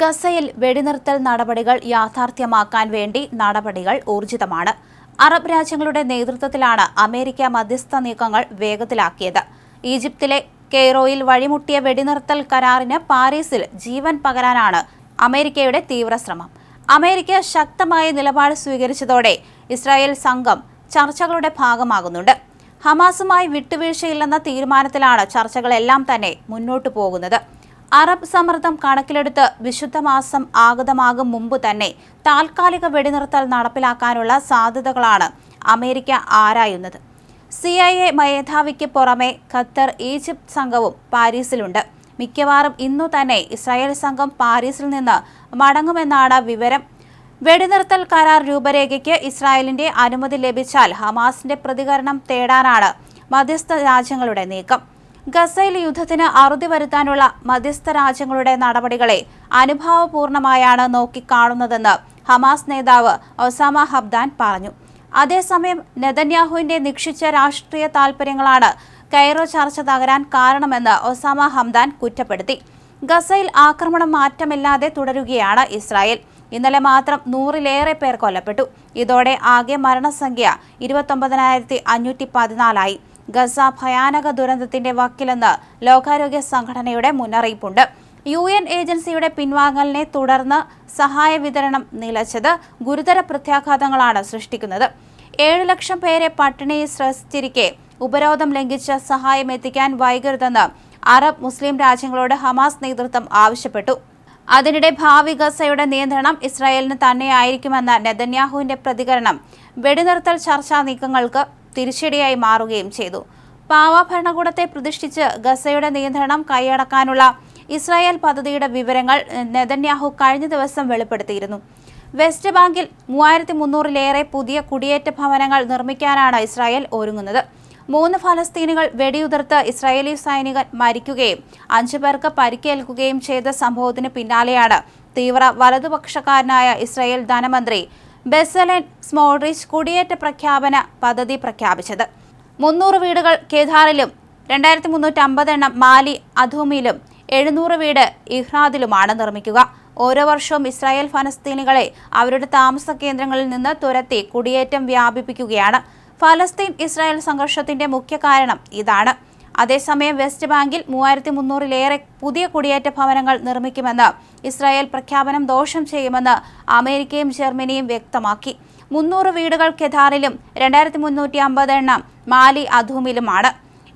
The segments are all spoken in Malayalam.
ഗസയിൽ വെടിനിർത്തൽ നടപടികൾ യാഥാർത്ഥ്യമാക്കാൻ വേണ്ടി നടപടികൾ ഊർജിതമാണ്. അറബ് രാജ്യങ്ങളുടെ നേതൃത്വത്തിലാണ് അമേരിക്ക മധ്യസ്ഥ നീക്കങ്ങൾ വേഗത്തിലാക്കിയത്. ഈജിപ്തിലെ കെയ്റോയിൽ വഴിമുട്ടിയ വെടിനിർത്തൽ കരാറിന് പാരീസിൽ ജീവൻ പകരാനാണ് അമേരിക്കയുടെ തീവ്രശ്രമം. അമേരിക്ക ശക്തമായ നിലപാട് സ്വീകരിച്ചതോടെ ഇസ്രായേൽ സംഘം ചർച്ചകളുടെ ഭാഗമാകുന്നുണ്ട്. ഹമാസുമായി വിട്ടുവീഴ്ചയില്ലെന്ന തീരുമാനത്തിലാണ് ചർച്ചകളെല്ലാം തന്നെ മുന്നോട്ടു പോകുന്നത്. അറബ് സമ്മർദ്ദം കണക്കിലെടുത്ത് വിശുദ്ധ മാസം ആഗതമാകും മുമ്പ് തന്നെ താൽക്കാലിക വെടിനിർത്തൽ നടപ്പിലാക്കാനുള്ള സാധ്യതകളാണ് അമേരിക്ക ആരായുന്നത്. സി ഐ എ മേധാവിക്ക് പുറമെ ഖത്തർ ഈജിപ്ത് സംഘവും പാരീസിലുണ്ട്. മിക്കവാറും ഇന്നു തന്നെ ഇസ്രായേൽ സംഘം പാരീസിൽ നിന്ന് മടങ്ങുമെന്നാണ് വിവരം. വെടിനിർത്തൽ കരാർ രൂപരേഖയ്ക്ക് ഇസ്രായേലിന്റെ അനുമതി ലഭിച്ചാൽ ഹമാസിന്റെ പ്രതികരണം തേടാനാണ് മധ്യസ്ഥ രാജ്യങ്ങളുടെ നീക്കം. ഗസയിൽ യുദ്ധത്തിന് അറുതി വരുത്താനുള്ള മധ്യസ്ഥ രാജ്യങ്ങളുടെ നടപടികളെ അനുഭാവപൂർണമായാണ് നോക്കിക്കാണുന്നതെന്ന് ഹമാസ് നേതാവ് ഒസാമ ഹബ്ദാൻ പറഞ്ഞു. അതേസമയം നെതന്യാഹുവിന്റെ നിക്ഷിച്ച രാഷ്ട്രീയ താൽപര്യങ്ങളാണ് കൈറോ ചർച്ച തകരാൻ കാരണമെന്ന് ഒസാമ ഹംദാൻ കുറ്റപ്പെടുത്തി. ഗസയിൽ ആക്രമണം മാറ്റമില്ലാതെ തുടരുകയാണ് ഇസ്രായേൽ. ഇന്നലെ മാത്രം നൂറിലേറെ പേർ കൊല്ലപ്പെട്ടു. ഇതോടെ ആകെ മരണസംഖ്യ ഇരുപത്തൊമ്പതിനായിരത്തി അഞ്ഞൂറ്റി പതിനാലായി. ഗസ ഭയാനക ദുരന്തത്തിന്റെ വക്കിലെന്ന് ലോകാരോഗ്യ സംഘടനയുടെ മുന്നറിയിപ്പുണ്ട്. യു എൻ ഏജൻസിയുടെ പിൻവാങ്ങലിനെ തുടർന്ന് സഹായ വിതരണം നിലച്ചത് ഗുരുതര പ്രത്യാഘാതങ്ങളാണ് സൃഷ്ടിക്കുന്നത്. ഏഴ് ലക്ഷം പേരെ പട്ടിണി ശ്രസിച്ചിരിക്കെ ഉപരോധം ലംഘിച്ച് സഹായം എത്തിക്കാൻ വൈകരുതെന്ന് അറബ് മുസ്ലിം രാജ്യങ്ങളോട് ഹമാസ് നേതൃത്വം ആവശ്യപ്പെട്ടു. അതിനിടെ ഭാവി ഗസയുടെ നിയന്ത്രണം ഇസ്രായേലിന് തന്നെയായിരിക്കുമെന്ന നെതന്യാഹുവിന്റെ പ്രതികരണം വെടിനിർത്തൽ ചർച്ചാ നീക്കങ്ങൾക്ക് തിരിച്ചടിയായി മാറുകയും ചെയ്തു. പാവ ഭരണകൂടത്തെ പ്രതിഷ്ഠിച്ച് ഗസയുടെ നിയന്ത്രണം കൈയടക്കാനുള്ള ഇസ്രായേൽ പദ്ധതിയുടെ വിവരങ്ങൾ നെതന്യാഹു കഴിഞ്ഞ ദിവസം വെളിപ്പെടുത്തിയിരുന്നു. വെസ്റ്റ് ബാങ്കിൽ മൂവായിരത്തി മുന്നൂറിലേറെ പുതിയ കുടിയേറ്റ ഭവനങ്ങൾ നിർമ്മിക്കാനാണ് ഇസ്രായേൽ ഒരുങ്ങുന്നത്. മൂന്ന് ഫലസ്തീനുകൾ വെടിയുതിർത്ത് ഇസ്രായേലി സൈനികൻ മരിക്കുകയും അഞ്ചു പേർക്ക് പരിക്കേൽക്കുകയും ചെയ്ത സംഭവത്തിന് പിന്നാലെയാണ് തീവ്ര വലതുപക്ഷക്കാരനായ ഇസ്രായേൽ ധനമന്ത്രി ബെസലൻ സ്മോൾറിച്ച് കുടിയേറ്റ പ്രഖ്യാപന പദ്ധതി പ്രഖ്യാപിച്ചത്. മുന്നൂറ് വീടുകൾ കേദാറിലും രണ്ടായിരത്തി മുന്നൂറ്റി അമ്പത് എണ്ണം മാലി അധൂമിയിലും എഴുന്നൂറ് വീട് ഇഹ്റാദിലുമാണ് നിർമ്മിക്കുക. ഓരോ വർഷവും ഇസ്രായേൽ ഫലസ്തീനികളെ അവരുടെ താമസ കേന്ദ്രങ്ങളിൽ നിന്ന് തുരത്തി കുടിയേറ്റം വ്യാപിപ്പിക്കുകയാണ്. ഫലസ്തീൻ ഇസ്രായേൽ സംഘർഷത്തിന്റെ മുഖ്യ കാരണം ഇതാണ്. അതേസമയം വെസ്റ്റ് ബാങ്കിൽ മൂവായിരത്തി മുന്നൂറിലേറെ പുതിയ കുടിയേറ്റ ഭവനങ്ങൾ നിർമ്മിക്കുമെന്ന് ഇസ്രായേൽ പ്രഖ്യാപനം ദോഷം ചെയ്യുമെന്ന് അമേരിക്കയും ജർമ്മനിയും വ്യക്തമാക്കി. മുന്നൂറ് വീടുകൾ കെഥാറിലും രണ്ടായിരത്തി മുന്നൂറ്റി അമ്പത് എണ്ണം മാലി അധൂമിലുമാണ്.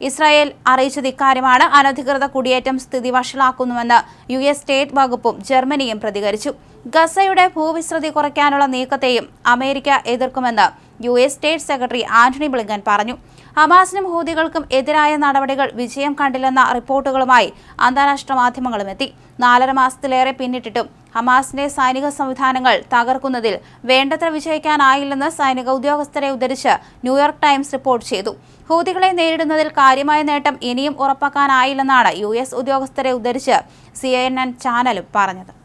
ഇസ്രായേൽ അറിയിച്ചത് ഇക്കാര്യമാണ്. അനധികൃത കുടിയേറ്റം സ്ഥിതി വഷളാക്കുന്നുവെന്ന് യു എസ് സ്റ്റേറ്റ് വകുപ്പും ജർമ്മനിയും പ്രതികരിച്ചു. ഗസയുടെ ഭൂവിസ്തൃതി കുറയ്ക്കാനുള്ള നീക്കത്തെയും America എതിർക്കുമെന്ന് U S state secretary Antony Blinken പറഞ്ഞു. ഹമാസിനും ഹൂതികൾക്കും എതിരായ നടപടികൾ വിജയം കണ്ടില്ലെന്ന റിപ്പോർട്ടുകളുമായി അന്താരാഷ്ട്ര മാധ്യമങ്ങളും എത്തി. നാലര മാസത്തിലേറെ പിന്നിട്ടിട്ടും ഹമാസിന്റെ സൈനിക സംവിധാനങ്ങൾ തകർക്കുന്നതിൽ വേണ്ടത്ര വിജയിക്കാനായില്ലെന്ന് സൈനിക ഉദ്യോഗസ്ഥരെ ഉദ്ധരിച്ച് ന്യൂയോർക്ക് ടൈംസ് റിപ്പോർട്ട് ചെയ്തു. ഹൂതികളെ നേരിടുന്നതിൽ കാര്യമായ നേട്ടം ഇനിയും ഉറപ്പാക്കാനായില്ലെന്നാണ് യു എസ് ഉദ്യോഗസ്ഥരെ ഉദ്ധരിച്ച് സി ചാനലും പറഞ്ഞത്.